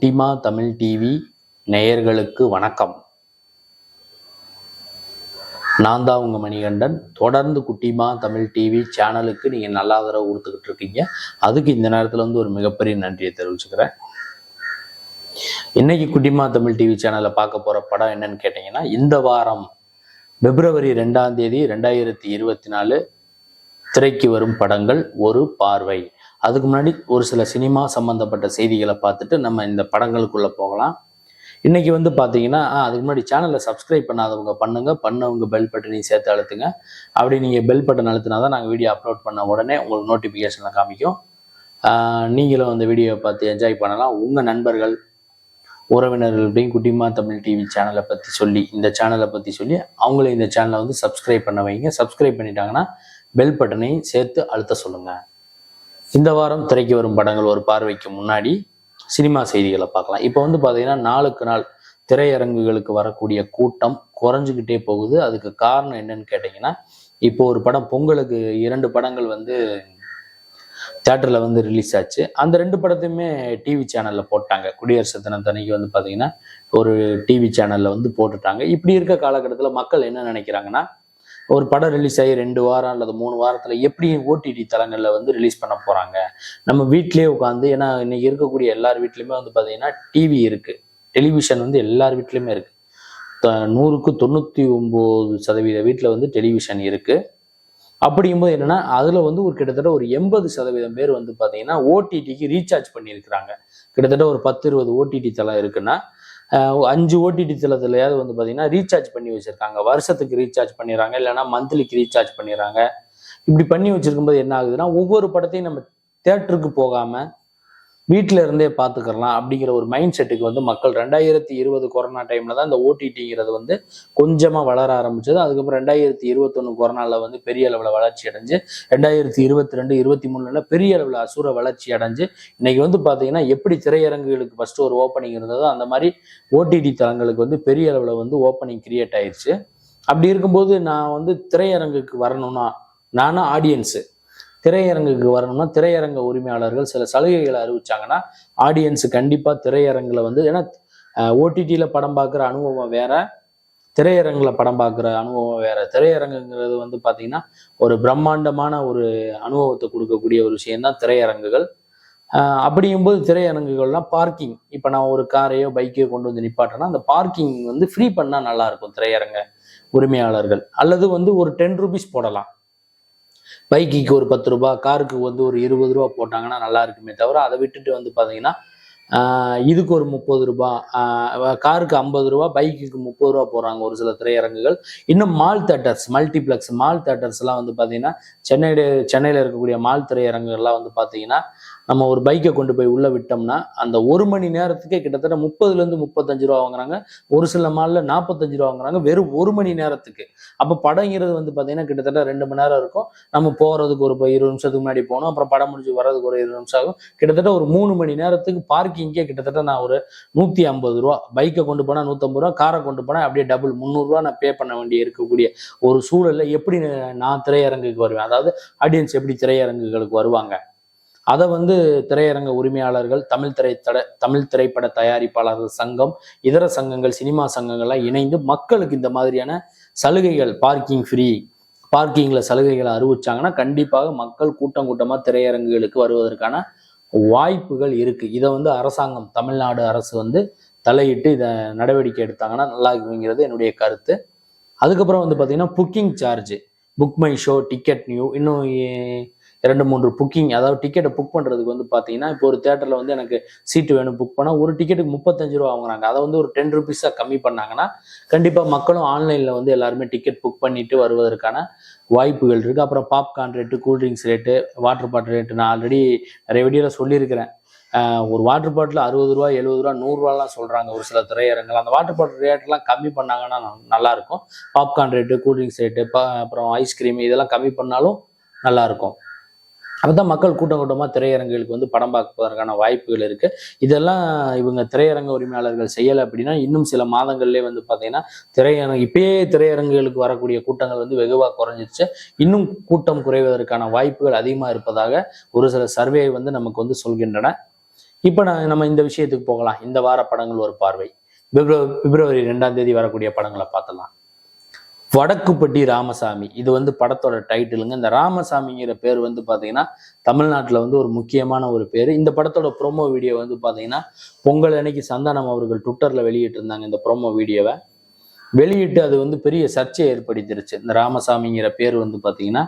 குட்டிமா தமிழ் டிவி நேயர்களுக்கு வணக்கம். நான் தான் உங்க மணிகண்டன். தொடர்ந்து குட்டிமா தமிழ் டிவி சேனலுக்கு நீங்கள் நல்ல ஆதரவு கொடுத்துக்கிட்டு இருக்கீங்க. அதுக்கு இந்த நேரத்தில் வந்து ஒரு மிகப்பெரிய நன்றியை தெரிவிச்சுக்கிறேன். இன்னைக்கு குட்டிமா தமிழ் டிவி சேனலில் பார்க்க போகிற படம் என்னன்னு கேட்டீங்கன்னா இந்த வாரம் பிப்ரவரி ரெண்டாம் தேதி ரெண்டாயிரத்தி இருபத்தி நாலு திரைக்கு வரும் படங்கள் ஒரு பார்வை. அதுக்கு முன்னாடி ஒரு சில சினிமா சம்மந்தப்பட்ட செய்திகளை பார்த்துட்டு நம்ம இந்த படங்களுக்குள்ளே போகலாம். இன்னைக்கு வந்து பார்த்தீங்கன்னா அதுக்கு முன்னாடி சேனலை சப்ஸ்கிரைப் பண்ணாதவங்க பண்ணுங்க. பண்ணவங்க பெல் பட்டனையும் சேர்த்து அழுத்துங்க. அப்படி நீங்கள் பெல் பட்டன் அழுத்தினா தான் நாங்கள் வீடியோ அப்லோட் பண்ண உடனே உங்களுக்கு நோட்டிஃபிகேஷனில் காமிக்கும். நீங்களும் அந்த வீடியோவை பார்த்து என்ஜாய் பண்ணலாம். உங்கள் நண்பர்கள் உறவினர்கள்டையும் குட்டிமா தமிழ் டிவி சேனலை பற்றி சொல்லி இந்த சேனலை பற்றி சொல்லி அவங்களே இந்த சேனலை வந்து சப்ஸ்கிரைப் பண்ண வைங்க. சப்ஸ்கிரைப் பண்ணிட்டாங்கன்னா பெல் பட்டனையும் சேர்த்து அழுத்த சொல்லுங்கள் இந்த வாரம் திரைக்கு வரும் படங்கள் ஒரு பார்வைக்கு முன்னாடி சினிமா செய்திகளை பார்க்கலாம். இப்போ வந்து பார்த்தீங்கன்னா நாளுக்கு நாள் திரையரங்குகளுக்கு வரக்கூடிய கூட்டம் குறைஞ்சிக்கிட்டே போகுது. அதுக்கு காரணம் என்னன்னு கேட்டிங்கன்னா இப்போ ஒரு படம் பொங்கலுக்கு இரண்டு படங்கள் வந்து தேட்டரில் வந்து ரிலீஸ் ஆச்சு. அந்த ரெண்டு படத்தையுமே டிவி சேனலில் போட்டாங்க. குடியரசு தினத்தன்னைக்கு வந்து பார்த்தீங்கன்னா ஒரு டிவி சேனலில் வந்து போட்டுட்டாங்க. இப்படி இருக்க காலகட்டத்தில் மக்கள் என்ன நினைக்கிறாங்கன்னா ஒரு படம் ரிலீஸ் ஆகி ரெண்டு வாரம் அல்லது மூணு வாரத்தில் எப்படி ஓடிடி தளங்களில் வந்து ரிலீஸ் பண்ண போகிறாங்க நம்ம வீட்டிலேயே உட்காந்து ஏன்னா இன்னைக்கு இருக்கக்கூடிய எல்லார் வீட்லையுமே வந்து பார்த்தீங்கன்னா டிவி இருக்குது டெலிவிஷன் வந்து எல்லார் வீட்லையுமே இருக்குது நூறுக்கு தொண்ணூற்றி ஒம்பது சதவீத வீட்டில் வந்து டெலிவிஷன் இருக்குது அப்படிங்கும்போது என்னன்னா அதில் வந்து ஒரு கிட்டத்தட்ட ஒரு எண்பது சதவீதம் பேர் வந்து பார்த்தீங்கன்னா ஓடிடிக்கு ரீசார்ஜ் பண்ணியிருக்கிறாங்க. கிட்டத்தட்ட ஒரு பத்து இருபது ஓடிடி தளம் இருக்குன்னா அஞ்சு ஓடிடி தளத்துலையாவது வந்து பார்த்தீங்கன்னா ரீசார்ஜ் பண்ணி வச்சுருக்காங்க. வருஷத்துக்கு ரீசார்ஜ் பண்ணிடுறாங்க. இல்லைன்னா மந்த்லிக்கு ரீசார்ஜ் பண்ணிடுறாங்க. இப்படி பண்ணி வச்சுருக்கும்போது என்ன ஆகுதுன்னா ஒவ்வொரு படத்தையும் நம்ம தேட்டருக்கு போகாமல் வீட்டில இருந்தே பார்த்துக்கலாம் அப்படிங்கிற ஒரு மைண்ட் செட்டுக்கு வந்து மக்கள் ரெண்டாயிரத்தி இருபது கொரோனா டைம்ல தான் இந்த ஓடிடிங்கிறது வந்து கொஞ்சமா வளர ஆரம்பிச்சது. அதுக்கப்புறம் ரெண்டாயிரத்தி இருபத்தொன்னு கொரோனால வந்து பெரிய அளவில் வளர்ச்சி அடைஞ்சு ரெண்டாயிரத்தி இருபத்தி ரெண்டு இருபத்தி மூணுல பெரிய அளவில் அசுர வளர்ச்சி அடைஞ்சு இன்னைக்கு வந்து பார்த்தீங்கன்னா எப்படி திரையரங்குகளுக்கு ஃபர்ஸ்ட் ஒரு ஓப்பனிங் இருந்ததோ அந்த மாதிரி ஓடிடி தளங்களுக்கு வந்து பெரிய அளவில் வந்து ஓப்பனிங் கிரியேட் ஆயிடுச்சு அப்படி இருக்கும்போது நான் வந்து திரையரங்குக்கு வரணும்னா நானும் ஆடியன்ஸு திரையரங்குக்கு வரணும்னா திரையரங்க உரிமையாளர்கள் சில சலுகைகளை அறிவிச்சாங்கன்னா ஆடியன்ஸு கண்டிப்பாக திரையரங்கில் வந்து ஏன்னா ஓடிடியில் படம் பார்க்குற அனுபவம் வேற திரையரங்கில் படம் பார்க்குற அனுபவம் வேற. திரையரங்குங்கிறது வந்து பார்த்தீங்கன்னா ஒரு பிரம்மாண்டமான ஒரு அனுபவத்தை கொடுக்கக்கூடிய ஒரு விஷயம்தான் திரையரங்குகள். ஆஹ் அப்படிங்கும்போது திரையரங்குகள்லாம் பார்க்கிங் இப்போ நான் ஒரு காரையோ பைக்கையோ கொண்டு வந்து நிப்பாட்டேன்னா அந்த பார்க்கிங் வந்து ஃப்ரீ பண்ணால் நல்லாயிருக்கும் திரையரங்க உரிமையாளர்கள். அல்லது வந்து ஒரு டென் ருபீஸ் போடலாம். பைக்குக்கு ஒரு பத்து ரூபா காருக்கு வந்து ஒரு இருபது ரூபா போட்டாங்கன்னா நல்லா இருக்குமே தவிர அதை விட்டுட்டு வந்து பார்த்தீங்கன்னா இதுக்கு ஒரு முப்பது ரூபா காருக்கு ஐம்பது ரூபா பைக்குக்கு முப்பது ரூபா போடுறாங்க ஒரு சில திரையரங்குகள். இன்னும் மால் தேட்டர்ஸ் மல்டிப்ளெக்ஸ் மால் தேட்டர்ஸ்லாம் வந்து பார்த்தீங்கன்னா சென்னையில சென்னையில் இருக்கக்கூடிய மால் திரையரங்குகள்லாம் வந்து பார்த்தீங்கன்னா நம்ம ஒரு பைக்கை கொண்டு போய் உள்ளே விட்டோம்னா அந்த ஒரு மணி நேரத்துக்கே கிட்டத்தட்ட முப்பதுலேருந்து முப்பத்தஞ்சு ரூபா வாங்குறாங்க. ஒரு சில மாலில் நாற்பத்தஞ்சு ரூபா வாங்குறாங்க. வெறும் ஒரு மணி நேரத்துக்கு. அப்போ படங்கிறது வந்து பார்த்தீங்கன்னா கிட்டத்தட்ட ரெண்டு மணி நேரம் இருக்கும். நம்ம போகிறதுக்கு ஒரு இப்போ இருபது நிமிஷத்துக்கு முன்னாடி போனோம். அப்புறம் படம் முடிஞ்சு வர்றதுக்கு ஒரு இருபது நிமிஷம் ஆகும். கிட்டத்தட்ட ஒரு மூணு மணி நேரத்துக்கு பார்க்கிங்கே கிட்டத்தட்ட நான் ஒரு நூற்றி ஐம்பது ரூபா. பைக்கை கொண்டு போனால் நூற்றம்பது ரூபா. காரை கொண்டு போனால் அப்படியே டபுள் முந்நூறுரூவா நான் பே பண்ண வேண்டிய இருக்கக்கூடிய ஒரு சூழலில் எப்படி நான் திரையரங்குக்கு வருவேன்? அதாவது ஆடியன்ஸ் எப்படி திரையரங்குகளுக்கு வருவாங்க? அதை வந்து திரையரங்க உரிமையாளர்கள் தமிழ் திரைத்தட தமிழ் திரைப்பட தயாரிப்பாளர்கள் சங்கம் இதர சங்கங்கள் சினிமா சங்கங்கள்லாம் இணைந்து மக்களுக்கு இந்த மாதிரியான சலுகைகள் பார்க்கிங் ஃப்ரீ பார்க்கிங்கில் சலுகைகளை அறிவிச்சாங்கன்னா கண்டிப்பாக மக்கள் கூட்டம் கூட்டமாக திரையரங்குகளுக்கு வருவதற்கான வாய்ப்புகள் இருக்குது இதை வந்து அரசாங்கம் தமிழ்நாடு அரசு வந்து தலையிட்டு இதை நடவடிக்கை எடுத்தாங்கன்னா நல்லா இருக்குங்கிறது என்னுடைய கருத்து. அதுக்கப்புறம் வந்து பார்த்திங்கன்னா booking charge book my show ticket new இன்னும் இரண்டு மூன்று புக்கிங் அதாவது டிக்கெட்டை புக் பண்ணுறதுக்கு வந்து பார்த்தீங்கன்னா இப்போ ஒரு தேட்டரில் வந்து எனக்கு சீட்டு வேணும் புக் பண்ணால் ஒரு டிக்கெட்டுக்கு முப்பத்தஞ்சு ரூபா வாங்குறாங்க. அதை வந்து ஒரு டென் ருபீஸாக கம்மி பண்ணாங்கன்னா கண்டிப்பாக மக்களும் ஆன்லைனில் வந்து எல்லாருமே டிக்கெட் புக் பண்ணிட்டு வருவதற்கான வாய்ப்புகள் இருக்குது அப்புறம் popcorn rate cool drinks rate water bottle rate நான் ஆல்ரெடி நிறைய வீடியோவில் சொல்லியிருக்கிறேன். ஒரு வாட்டர் பாட்டில் அறுபது ரூபா எழுபது ரூபா நூறுரூவாலாம் சொல்கிறாங்க ஒரு சில திரையரங்கள் அந்த வாட்டர் பாட்டில் ரேட்லாம் கம்மி பண்ணாங்கன்னா நல்லாயிருக்கும் popcorn rate cool drinks rate அப்புறம் ஐஸ்கிரீம் இதெல்லாம் கம்மி பண்ணாலும் நல்லாயிருக்கும் அதுதான் மக்கள் கூட்டம் கூட்டமாக திரையரங்குகளுக்கு வந்து படம் பார்ப்பதற்கான வாய்ப்புகள் இருக்கு. இதெல்லாம் இவங்க திரையரங்க உரிமையாளர்கள் செய்யலை அப்படின்னா இன்னும் சில மாதங்கள்லேயே வந்து பார்த்தீங்கன்னா திரையரங்கு இப்பயே திரையரங்குகளுக்கு வரக்கூடிய கூட்டங்கள் வந்து வெகுவாக குறைஞ்சிருச்சு. இன்னும் கூட்டம் குறைவதற்கான வாய்ப்புகள் அதிகமாக இருப்பதாக ஒரு சில சர்வே வந்து நமக்கு வந்து சொல்கின்றன. இப்போ நான் நம்ம இந்த விஷயத்துக்கு போகலாம். இந்த வார படங்கள் ஒரு பார்வை. பிப்ரவரி பிப்ரவரி ரெண்டாம் தேதி வரக்கூடிய படங்களை பார்த்தலாம் வடக்குப்பட்டி ராமசாமி. இது வந்து படத்தோட டைட்டிலுங்க. இந்த ராமசாமிங்கிற பேர் வந்து பார்த்தீங்கன்னா தமிழ்நாட்டில் வந்து ஒரு முக்கியமான ஒரு பேர். இந்த படத்தோட ப்ரோமோ வீடியோ வந்து பார்த்தீங்கன்னா பொங்கல் அன்னைக்கு சந்தானம் அவர்கள் ட்விட்டரில் வெளியிட்டிருந்தாங்க இந்த ப்ரோமோ வீடியோவை வெளியிட்டு அது வந்து பெரிய சர்ச்சையை ஏற்படுத்திருச்சு. இந்த ராமசாமிங்கிற பேர் வந்து பார்த்தீங்கன்னா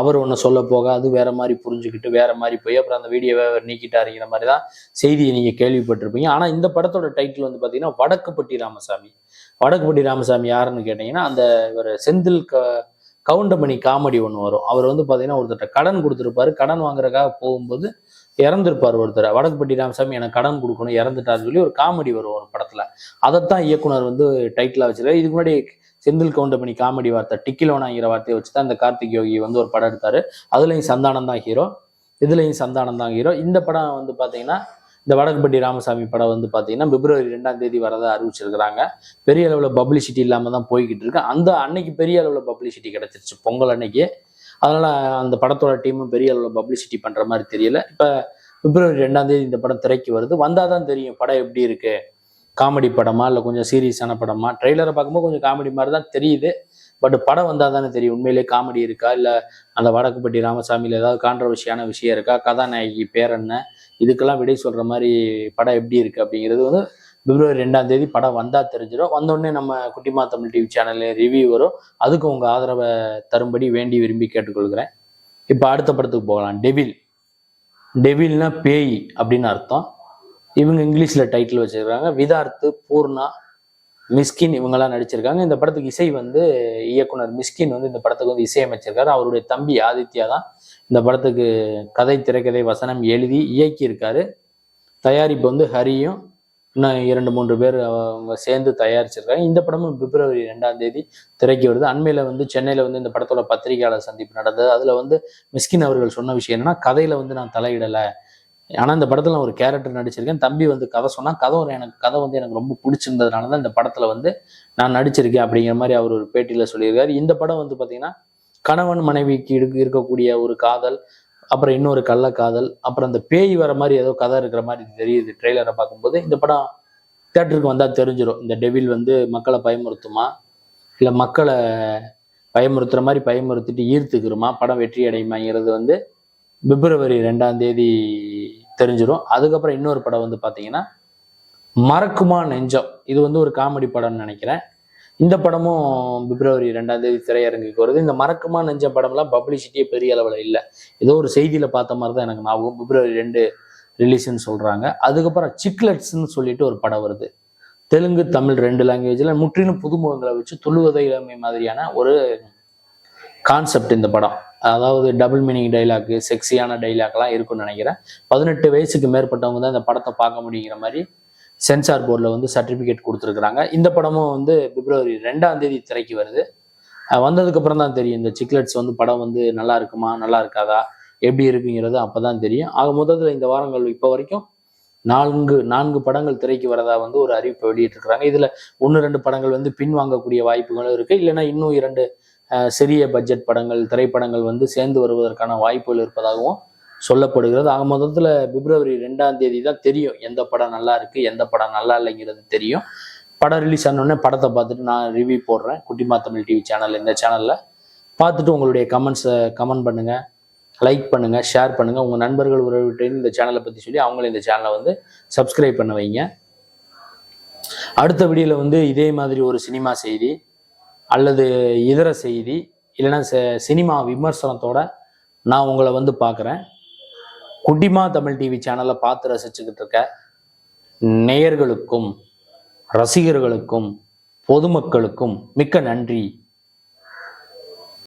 அவர் ஒன்று சொல்ல போக அது வேற மாதிரி புரிஞ்சுக்கிட்டு வேற மாதிரி போய் அப்புறம் அந்த வீடியோவை அவர் நீக்கிட்டாருங்கிற மாதிரி தான் செய்தியை நீங்கள் கேள்விப்பட்டிருப்பீங்க. ஆனால் இந்த படத்தோட டைட்டில் வந்து பார்த்தீங்கன்னா வடக்குப்பட்டி ராமசாமி. வடக்குப்பட்டி ராமசாமி யாருன்னு கேட்டிங்கன்னா அந்த இவர் செந்தில் க கவுண்டமணி காமெடி ஒன்று வரும். அவர் வந்து பார்த்தீங்கன்னா ஒருத்தர்ட்ட கடன் கொடுத்துருப்பாரு. கடன் வாங்குறதுக்காக போகும்போது இறந்துருப்பார் ஒருத்தர். வடக்குப்பட்டி ராமசாமி எனக்கு கடன் கொடுக்கணும் இறந்துட்டாருன்னு சொல்லி ஒரு காமெடி வரும் ஒரு படத்தில். அதைத்தான் இயக்குனர் வந்து டைட்டிலாக வச்சிருக்காரு. இதுக்கு முன்னாடி செந்தில் கவுண்டமணி காமெடி வார்த்தை டிக்கிலோனாங்கிற வார்த்தையை வச்சு தான் இந்த கார்த்திக் யோகி வந்து ஒரு படம் எடுத்தார். அதுலேயும் சந்தானம் தான் ஹீரோ இதுலேயும் சந்தானம் தான் ஹீரோ இந்த படம் வந்து பார்த்தீங்கன்னா இந்த வடக்குப்பட்டி ராமசாமி படம் வந்து பார்த்தீங்கன்னா பிப்ரவரி ரெண்டாம் தேதி வரதா அறிவிச்சிருக்கிறாங்க. பெரிய அளவில் பப்ளிசிட்டி இல்லாமல் தான் போய்கிட்டு இருக்கு. அந்த அன்னைக்கு பெரிய அளவில் பப்ளிசிட்டி கிடைச்சிருச்சு பொங்கல் அன்னைக்கு. அதனால் அந்த படத்தோட டீமும் பெரிய அளவில் பப்ளிசிட்டி பண்ணுற மாதிரி தெரியல. இப்போ பிப்ரவரி ரெண்டாம் தேதி இந்த படம் திரைக்கு வருது. வந்தால் தான் தெரியும் படம் எப்படி இருக்குது காமெடி படமா இல்லை கொஞ்சம் சீரியஸான படமா? ட்ரெய்லரை பார்க்கும்போது கொஞ்சம் காமெடி மாதிரி தான் தெரியுது. பட் படம் வந்தால் தானே தெரியும். உண்மையிலேயே காமெடி இருக்கா? இல்லை அந்த வடக்குப்பட்டி ராமசாமியில் ஏதாவது கான்ட்ரவர்ஷியான விஷயம் இருக்கா? கதாநாயகி பேர் என்ன? இதுக்கெல்லாம் விடை சொல்கிற மாதிரி படம் எப்படி இருக்குது அப்படிங்கிறது வந்து பிப்ரவரி ரெண்டாம் தேதி படம் வந்தால் தெரிஞ்சிடும். வந்தோடனே நம்ம குட்டிமா தமிழ் டிவி சேனல்ல ரிவ்யூ வரும். அதுக்கு உங்கள் ஆதரவை தரும்படி வேண்டி விரும்பி கேட்டுக்கொள்கிறேன். இப்போ அடுத்த படத்துக்கு போகலாம். டெவில் டெவில்னா பேய் அப்படின்னு அர்த்தம். இவங்க இங்கிலீஷில் டைட்டில் வச்சுருக்காங்க. விதார்த்து பூர்ணா மிஸ்கின் இவங்கெல்லாம் நடிச்சிருக்காங்க. இந்த படத்துக்கு இசை வந்து இயக்குனர் மிஸ்கின் வந்து இந்த படத்துக்கு வந்து இசையமைச்சிருக்காரு. அவருடைய தம்பி ஆதித்யா தான் இந்த படத்துக்கு கதை திரைக்கதை வசனம் எழுதி இயக்கியிருக்காரு. தயாரிப்பு வந்து ஹரியும் இன்னும் இரண்டு மூன்று பேர் அவங்க சேர்ந்து தயாரிச்சிருக்காங்க. இந்த படமும் பிப்ரவரி ரெண்டாம் தேதி திரைக்கு வருது. அண்மையில் வந்து சென்னையில் வந்து இந்த படத்தோட பத்திரிகையாளர் சந்திப்பு நடந்தது. அதில் வந்து மிஸ்கின் அவர்கள் சொன்ன விஷயம் என்னன்னா கதையில வந்து நான் தலையிடலை. ஆனால் இந்த படத்தில் ஒரு கேரக்டர் நடிச்சிருக்கேன். தம்பி வந்து கதை சொன்னால் கதை ஒரு எனக்கு கதை வந்து எனக்கு ரொம்ப பிடிச்சிருந்ததுனால தான் இந்த படத்தில் வந்து நான் நடிச்சிருக்கேன் அப்படிங்கிற மாதிரி அவர் ஒரு பேட்டியில் சொல்லியிருக்காரு. இந்த படம் வந்து பார்த்தீங்கன்னா கணவன் மனைவிக்கு இருக்கு இருக்கக்கூடிய ஒரு காதல் அப்புறம் இன்னொரு கள்ளக்காதல் அப்புறம் அந்த பேய் வர மாதிரி ஏதோ கதை இருக்கிற மாதிரி தெரியுது. ட்ரெய்லரை பார்க்கும்போது இந்த படம் தேட்டருக்கு வந்தால் தெரிஞ்சிடும் இந்த டெவில் வந்து மக்களை பயமுறுத்துமா? இல்லை மக்களை பயமுறுத்துகிற மாதிரி பயமுறுத்திட்டு ஈர்த்துக்கிறோமா படம் வெற்றி அடையுமாங்கிறது வந்து பிப்ரவரி ரெண்டாம் தேதி தெரிஞ்சிடும் அதுக்கப்புறம் இன்னொரு படம் வந்து பார்த்தீங்கன்னா மறக்குமா நெஞ்சம். இது வந்து ஒரு காமெடி படம்னு நினைக்கிறேன். இந்த படமும் பிப்ரவரி ரெண்டாம் தேதி திரையரங்குக்கு வருது. இந்த மறக்குமா நெஞ்ச படம்லாம் பப்ளிசிட்டியே பெரிய அளவில் இல்லை. ஏதோ ஒரு செய்தியில் பார்த்த மாதிரி தான் எனக்கு ஞாபகம். பிப்ரவரி ரெண்டு ரிலீஸ்ன்னு சொல்கிறாங்க அதுக்கப்புறம் சிக்லெட்ஸ்ன்னு சொல்லிட்டு ஒரு படம் வருது. தெலுங்கு தமிழ் ரெண்டு லாங்குவேஜில் முற்றிலும் புதுமுகங்களை வச்சு துள்ளுவதை இளமை மாதிரியான ஒரு கான்செப்ட் இந்த படம். அதாவது டபுள் மீனிங் டைலாக்கு செக்ஸியான டைலாக்லாம் இருக்கும்னு நினைக்கிறேன். பதினெட்டு வயசுக்கு மேற்பட்டவங்க தான் இந்த படத்தை பார்க்க முடியுங்கிற மாதிரி சென்சார் போர்டில் வந்து சர்டிஃபிகேட் கொடுத்துருக்குறாங்க. இந்த படமும் வந்து பிப்ரவரி ரெண்டாம் தேதி திரைக்கு வருது. வந்ததுக்கப்புறம் தான் தெரியும் இந்த சிக்லெட்ஸ் வந்து படம் வந்து நல்லா இருக்குமா நல்லா இருக்காதா எப்படி இருக்குங்கிறது அப்பதான் தெரியும். ஆக மொத்தத்தில் இந்த வாரங்கள் இப்போ வரைக்கும் நான்கு நான்கு படங்கள் திரைக்கு வரதா வந்து ஒரு அறிவிப்பை வெளியிட்டிருக்கிறாங்க. இதில் ஒன்று ரெண்டு படங்கள் வந்து பின் வாங்கக்கூடிய வாய்ப்புகளும் இருக்குது இல்லைன்னா இன்னும் இரண்டு சிறிய பட்ஜெட் படங்கள் திரைப்படங்கள் வந்து சேர்ந்து வருவதற்கான வாய்ப்புகள் இருப்பதாகவும் சொல்லப்படுகிறது. ஆக மொத்தத்தில் பிப்ரவரி ரெண்டாம் தேதி தான் தெரியும் எந்த படம் நல்லா இருக்கு எந்த படம் நல்லா இல்லைங்கிறது தெரியும். படம் ரிலீஸ் ஆனோடனே படத்தை பார்த்துட்டு நான் ரிவ்யூ போடுறேன். குட்டிமா தமிழ் டிவி சேனல் இந்த சேனலில் பார்த்துட்டு உங்களுடைய கமெண்ட்ஸை கமெண்ட் பண்ணுங்கள் லைக் பண்ணுங்க ஷேர் பண்ணுங்க. உங்க நண்பர்கள் உறவிட்டு இந்த சேனலை பற்றி சொல்லி அவங்களும் இந்த சேனலை வந்து சப்ஸ்கிரைப் பண்ண வைங்க. அடுத்த வீடியோவில் வந்து இதே மாதிரி ஒரு சினிமா செய்தி. அல்லது இதர செய்தி இல்லைன்னா ச- சினிமா விமர்சனத்தோட நான் உங்களை வந்து பார்க்குறேன் குட்டிமா தமிழ் டிவி சேனலை பார்த்து ரசிச்சுக்கிட்டு இருக்க நேயர்களுக்கும் ரசிகர்களுக்கும் பொதுமக்களுக்கும் மிக்க நன்றி.